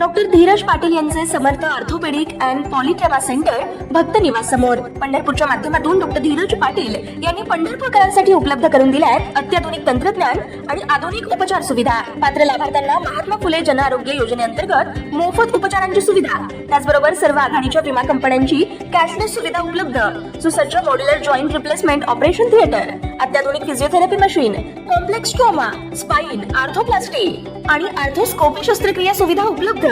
Doctor Dheeraj Patil यांचे Samarth orthopaedic and polytrauma centre भक्त निवास समोर पंढरपूरच्या माध्यमातून डॉक्टर धीरज पाटील यांनी पंढरपूरकरांसाठी उपलब्ध करून दिल्या आहेत अत्याधुनिक तंत्रज्ञान आणि आधुनिक उपचार सुविधा. पात्र लाभार्थ्यांना महात्मा फुले जन आरोग्य योजनेअंतर्गत मोफत उपचारांची सुविधा. त्याचबरोबर सर्व आघाडीच्या विमा कंपन्यांची कॅशलेस सुविधा उपलब्ध. सुसज्ज modular joint replacement operation theatre अत्याधुनिक physiotherapy machine complex trauma spine arthroplasty आणि आर्थोस्कोपी शस्त्रक्रिया सुविधा उपलब्ध.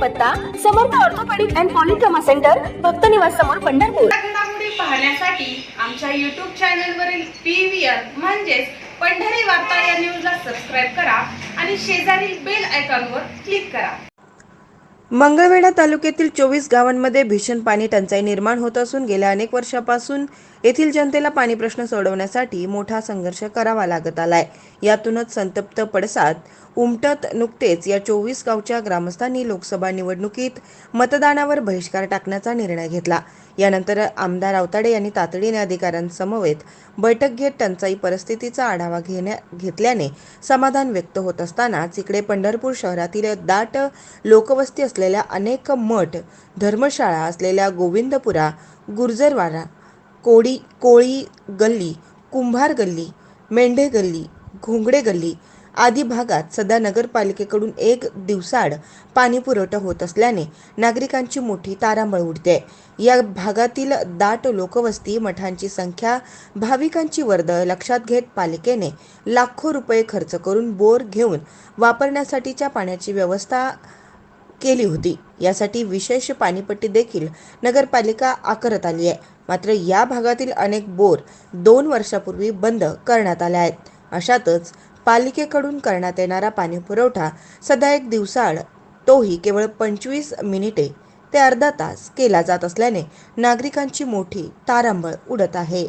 पत्ता Samarth orthopaedic and polytrauma centre भक्त निवास समोर पंढरपूर. घडामोडी पाहण्यासाठी आमच्या युट्यूब चॅनल वरील पीव्हीआर म्हणजेच पंढरी वार्ता या न्यूजला सबस्क्राईब करा आणि शेजारील बेल आयकॉनवर क्लिक करा. मंगळवेढा तालुक्यातील चोवीस गावांमध्ये भीषण पाणी टंचाई निर्माण होत असून गेल्या अनेक वर्षापासून येथील जनतेला पाणी प्रश्न सोडवण्यासाठी मोठा संघर्ष करावा लागत आलाय. यातूनच संतप्त पडसाद उमटत नुकतेच या चोवीस गावच्या ग्रामस्थांनी लोकसभा निवडणुकीत मतदानावर बहिष्कार टाकण्याचा निर्णय घेतला. यानंतर आमदार आवताडे यांनी तातडीने अधिकाऱ्यांसमवेत बैठक घेत टंचाई परिस्थितीचा आढावा घेण्या घेतल्याने समाधान व्यक्त होत असतानाच इकडे पंढरपूर शहरातील दाट लोकवस्ती असलेल्या अनेक मठ धर्मशाळा असलेल्या गोविंदपुरा गुर्जरवाडा कोळी कोळी गल्ली कुंभार गल्ली मेंढे गल्ली घोंगडे गल्ली आदी भागात सध्या नगरपालिकेकडून एक दिवसाड पाणी पुरवठा होत असल्याने नागरिकांची मोठी तारांबळ उडते. या भागातील दाट लोकवस्ती मठांची संख्या भाविकांची वर्दळ लक्षात घेत पालिकेने लाखो रुपये खर्च करून बोर घेऊन वापरण्यासाठीच्या पाण्याची व्यवस्था केली होती. यासाठी विशेष पाणीपट्टी देखील नगरपालिका आकारत आली आहे. मात्र या भागातील अनेक बोर दोन वर्षापूर्वी बंद करण्यात आल्या आहेत. अशातच पालिकेकडून करण्यात येणारा पाणी पुरवठा सध्या एक दिवसाआड तोही केवळ पंचवीस मिनिटे ते अर्धा तास केला जात असल्याने नागरिकांची मोठी तारांबळ उडत आहे.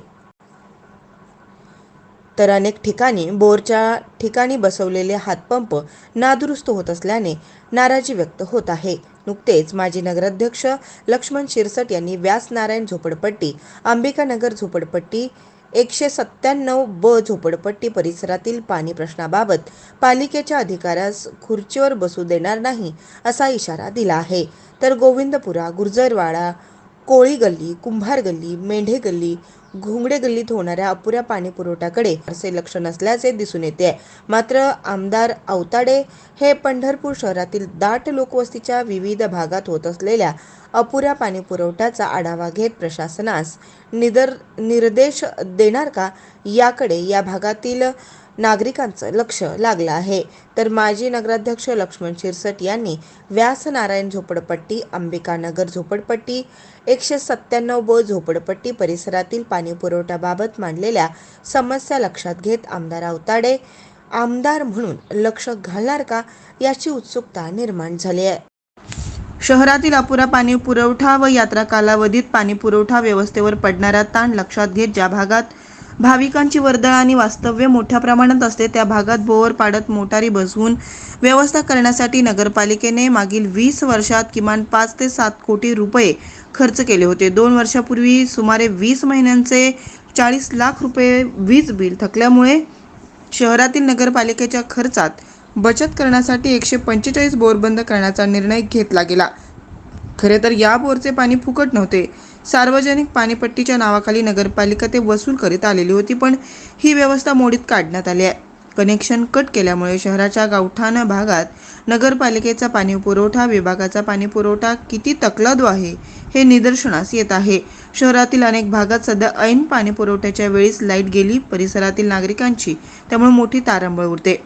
तर अनेक ठिकाणी बोरच्या ठिकाणी बसवलेले हातपंप नादुरुस्त होत असल्याने नाराजी व्यक्त होत आहे. नुकतेच माजी नगराध्यक्ष लक्ष्मण शिरसट यांनी व्यास नारायण झोपडपट्टी अंबिकानगर झोपडपट्टी एकशे सत्त्याण्णव ब झोपडपट्टी परिसरातील पाणी प्रश्नाबाबत पालिकेच्या अधिकाऱ्यास खुर्चीवर बसू देणार नाही असा इशारा दिला आहे. तर गोविंदपुरा गुर्जरवाडा कोळी गल्ली कुंभार गल्ली मेंढे गल्ली घोंगडे गल्लीत होणाऱ्या अपुऱ्या पाणी पुरवठ्याकडे असे लक्ष नसल्याचे दिसून येते. मात्र आमदार अवताडे हे पंढरपूर शहरातील दाट लोकवस्तीच्या विविध भागात होत असलेल्या अपुऱ्या पाणी पुरवठ्याचा आढावा घेत प्रशासनास निदर निर्देश देणार का? याकडे या भागातील नागरिकांचं लक्ष लागलं आहे. तर माजी नगराध्यक्ष लक्ष्मण शिरसट यांनी व्यास नारायण झोपडपट्टी अंबिकानगर झोपडपट्टी एकशे सत्त्याण्णव ब झोपडपट्टी परिसरातील पाणी पुरवठ्याबाबत मांडलेल्या समस्या लक्षात घेत आमदार अवताडे आमदार म्हणून लक्ष घालणार का याची उत्सुकता निर्माण झाली आहे. शहरातील अपुरा पाणी पुरवठा व यात्रा कालावधीत पाणी पुरवठा व्यवस्थेवर पडणारा ताण लक्षात घेत ज्या भागात भाविकांची वर्दळ आणि वास्तव्य मोठ्या प्रमाणात असते त्या भागात बोअर पाडत मोटारी बसवून व्यवस्था करण्यासाठी नगरपालिकेने मागील वीस वर्षात किमान पाच ते सात कोटी रुपये खर्च केले होते. दोन वर्षापूर्वी सुमारे वीस महिन्यांचे चाळीस लाख रुपये वीज बिल थकल्यामुळे शहरातील नगरपालिकेच्या खर्चात बचत करण्यासाठी एकशे पंचेचाळीस बोर बंद करण्याचा निर्णय घेतला गेला. खरे तर या बोरचे पाणी फुकट नव्हते. सार्वजनिक पाणीपट्टीच्या नावाखाली नगरपालिका ते वसूल करीत आलेली होती पण ही व्यवस्था मोडीत काढण्यात आली आहे. कनेक्शन कट केल्यामुळे शहराच्या गावठाण भागात नगरपालिकेचा पाणी पुरवठा विभागाचा पाणी पुरवठा किती तकलादू आहे हे निदर्शनास येत आहे. शहरातील अनेक भागात सध्या ऐन पाणी पुरवठ्याच्या वेळीच लाइट गेली परिसरातील नागरिकांची त्यामुळे मोठी तारंबळ उरते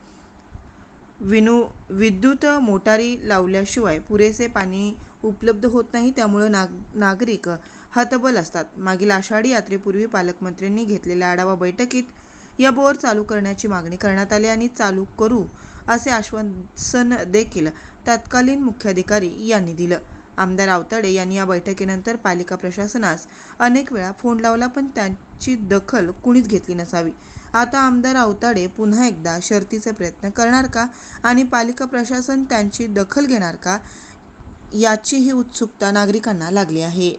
विनू विद्युत मोटारी लावल्याशिवाय पुरेसे पाणी उपलब्ध होत नाही त्यामुळे नाग नागरिक हतबल असतात. मागील आषाढी यात्रेपूर्वी पालकमंत्र्यांनी घेतलेल्या आढावा बैठकीत या बोर चालू करण्याची मागणी करण्यात आली आणि चालू करू असे आश्वासन देखील तत्कालीन मुख्याधिकारी यांनी दिलं. आमदार आवताडे यांनी या बैठकीनंतर पालिका प्रशासनास अनेक वेळा फोन लावला पण त्यांची दखल कुणीच घेतली नसावी. आता आमदार आवताडे पुन्हा एकदा शर्तीचे प्रयत्न करणार का आणि पालिका प्रशासन त्यांची दखल घेणार का याचीही उत्सुकता नागरिकांना लागली आहे.